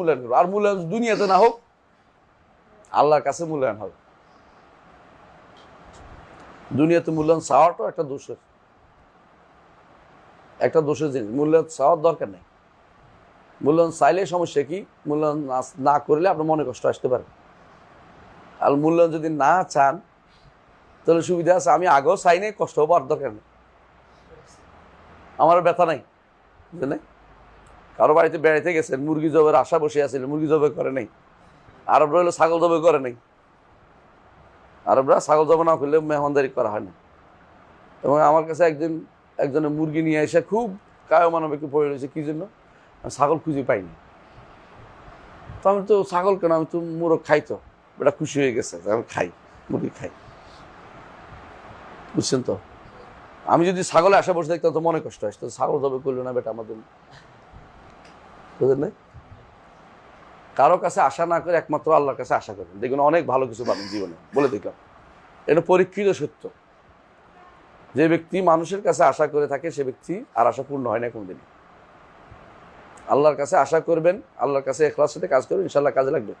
মূল্যায়ন করব। আর মূল্যায়ন দুনিয়াতে না হোক, আল্লাহর কাছে মূল্যায়ন হবে। দুনিয়াতে মূল্যায়ন চাওয়াটাও একটা দোষের। একটা দোষের জিনিস। মূল্যায়ন চাওয়ার দরকার নেই। মূল্যায়ন চাইলে সমস্যা কি? মূল্যায়ন না- করলে আপনার মনে কষ্ট আসতে পারে। আর মূল্যায়ন যদি না চান, তাহলে সুবিধা আছে, আমি আগেও চাই নাই কষ্ট হব আর দরকার নেই। আমার ব্যথা নাই, বুঝলেন? কারও বাড়িতে বেড়াইতে গেছেন, মুরগি জবের আশা বসে আছিল মুরগি জবে করে নাই। আরবরা হলো ছাগল জবে করে নাই। আরবরা ছাগল জবে না করলে মেহমানদারি করা হয় না। এবং আমার কাছে একদিন একজনের মুরগি নিয়ে এসে খুব কায় মানবিক পড়ে রয়েছে, কি জন্য? ছাগল খুঁজে পাইনি তো আমি তো ছাগল কেন? আমি তো মুরগ খাই তো। এটা খুশি হয়ে গেছে আমি খাই, মুরগি খাই। বুঝছেন তো? আমি যদি ছাগলে আশা বসে দেখতাম তো মনে কষ্ট আসতো ছাগল জবে করল না বেটা আমাদের বুঝলেন কারও কাছে আশা না করে একমাত্র আল্লাহর কাছে আশা করেন। দেখুন, অনেক ভালো কিছু পাবেন জীবনে। বলে দেখলাম এটা পরীক্ষিত সত্য। যে ব্যক্তি মানুষের কাছে আশা করে থাকে, সে ব্যক্তি আর আশা পূর্ণ হয় না কোনদিন আল্লাহর কাছে আশা করবেন, আল্লাহর কাছে এখলাস সাথে কাজ করবেন ইনশাল্লাহ কাজে লাগবে।